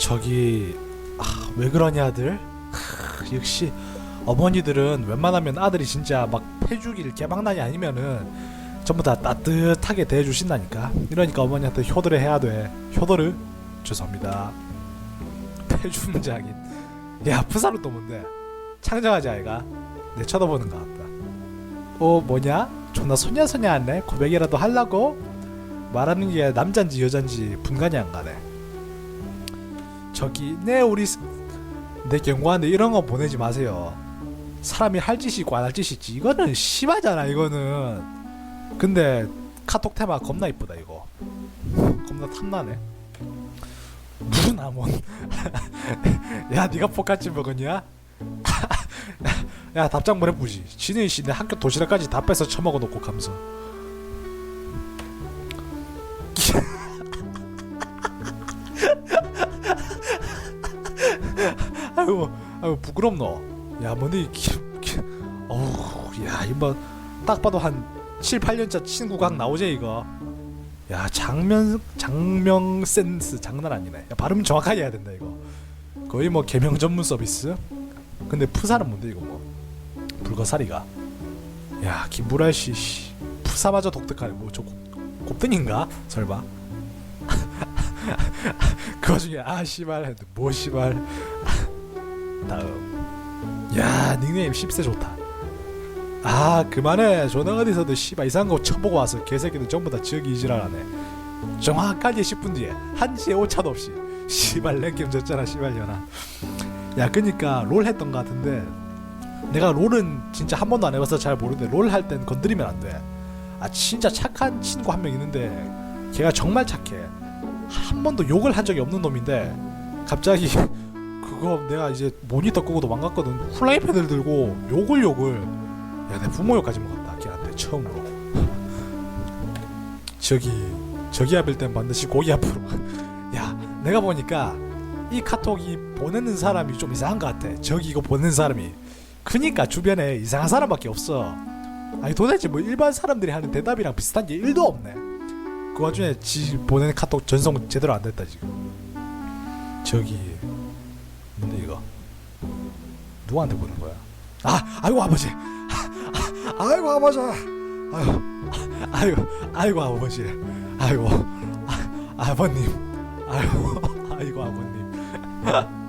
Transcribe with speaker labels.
Speaker 1: 저기 아, 왜 그러냐들? 크, 역시 어머니들은 웬만하면 아들이 진짜 막 패주기를 개방난이 아니면은 전부 다 따뜻하게 대해주신다니까. 이러니까 어머니한테 효도를 해야 돼. 효도를? 죄송합니다. 패준자긴. 야 푸사는 또 뭔데? 창정하지 아이가? 내 쳐다보는 것 같다. 어 뭐냐? 존나 소냐소냐하네? 고백이라도 하려고? 말하는 게 남잔지 여잔지 분간이 안 가네 저기 네 우리 스- 내 경고하는데 이런 거 보내지 마세요. 사람이 할 짓이 있고 안 할 짓이 있지. 이거는 심하잖아 이거는. 근데 카톡 테마 겁나 이쁘다 이거. 겁나 탐나네. 무나몬 야 니가 포카치 먹었냐? 야 답장 보내보지. 진혜이 씨내 학교 도시락까지 다 뺏어 처먹어 놓고 감성 아이고 아이고 부끄럽노? 야 뭔데 이 기, 기, 어우 야 이거 딱 봐도 한 7, 8년차 친구각 나오지 이거? 야 장면 장명 센스 장난 아니네. 야, 발음 정확하게 해야 된다 이거. 거의 뭐 개명 전문 서비스? 근데 푸사는 뭔데 이거 뭐? 불거사리가? 야 김부랄 씨 씨, 푸사마저 독특하네. 뭐 저 곱등인가? 설마? 그 와중에 아 씨발. 뭐 씨발 다음 야 닉네임 10세 좋다. 아 그만해. 존나 어디서도 씨발 이상한 거 쳐보고 와서 개새끼들 전부 다 지역이 이지랄하네. 정확하게 10분 뒤에 1시에 오차도 없이 씨발 랭겜 졌잖아 씨발 년아 야 그니까 롤 했던 거 같은데 내가 롤은 진짜 한 번도 안 해봐서 잘 모르는데 롤 할 땐 건드리면 안돼아 진짜 착한 친구 한 명 있는데 걔가 정말 착해. 한 번도 욕을 한 적이 없는 놈인데 갑자기 그거 내가 이제 모니터 끄고 도망갔거든. 후라이팬을 들고 욕을 욕을. 야 내 부모 욕까지 먹었다 걔한테 처음으로. 저기 저기 앞일 땐 반드시 고기 앞으로. 야 내가 보니까 이 카톡이 보내는 사람이 좀 이상한 것 같아. 저기 이거 보내는 사람이. 그니까 주변에 이상한 사람밖에 없어. 아니 도대체 뭐 일반 사람들이 하는 대답이랑 비슷한 게 1도 없네. 그 와중에 지 보내는 카톡 전송 제대로 안 됐다 지금. 저기 뭔데 이거 누구한테 보는 거야? 아 아이고 아버지. 아, 아이고 아버지. 아이고 아이고 아이고 아버지. 아이고 아, 아버님. 아이고 아이고 아버님